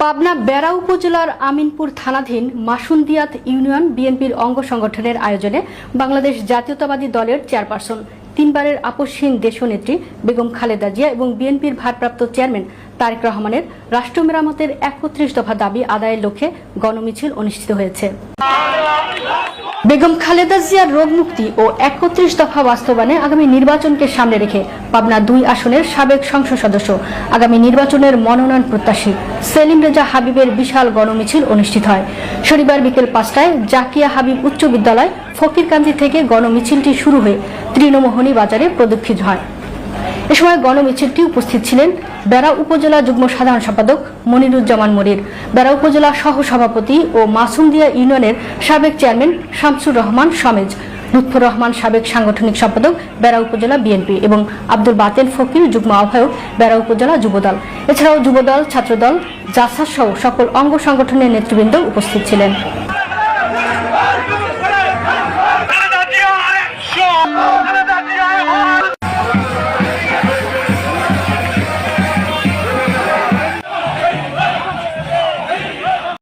পাবনা বেড়া উপজেলার আমিনপুর থানাধীন মাসুন্দিয়াত ইউনিয়ন বিএনপির অঙ্গ সংগঠনের আয়োজনে বাংলাদেশ জাতীয়তাবাদী দলের চেয়ারপারসন, তিনবারের আপসহীন দেশনেত্রী বেগম খালেদা জিয়া এবং বিএনপির ভারপ্রাপ্ত চেয়ারম্যান তারেক রহমানের রাষ্ট্র মেরামতের একত্রিশ দফা দাবি আদায়ের লক্ষ্যে গণমিছিল অনুষ্ঠিত হয়েছে। বেগম খালেদা জিয়ার রোগ মুক্তি ও একত্রিশ দফা বাস্তবায়নে আগামী নির্বাচনকে সামনে রেখে পাবনা দুই আসনের সাবেক সংসদ সদস্য, আগামী নির্বাচনের মনোনয়ন প্রত্যাশী সেলিম রেজা হাবিবের বিশাল গণমিছিল অনুষ্ঠিত হয়। শনিবার বিকেল পাঁচটায় জাকিয়া হাবিব উচ্চ বিদ্যালয় ফকিরকান্দি থেকে গণমিছিলটি শুরু হয়ে তৃণমোহনী বাজারে প্রদক্ষিত হয়। সময় গণমিছিলটি উপস্থিত ছিলেন বেড়া উপজেলা যুগ্ম সাধারণ সম্পাদক মনিরুজ্জামান মনির। বেড়া উপজেলা সহ সভাপতি ও মাসুমদিয়া ইউনিয়নের সাবেক চেয়ারম্যান শামসুর রহমান সমেজ, লুৎফর রহমান সাবেক সাংগঠনিক সম্পাদক বেড়া উপজেলা বিএনপি এবং আব্দুল বাতেল ফকির যুগ্ম আহ্বায়ক বেড়া উপজেলা যুবদল। এছাড়াও যুবদল, ছাত্রদল জাসার সহ সকল অঙ্গ সংগঠনের নেতৃবৃন্দ উপস্থিত ছিলেন।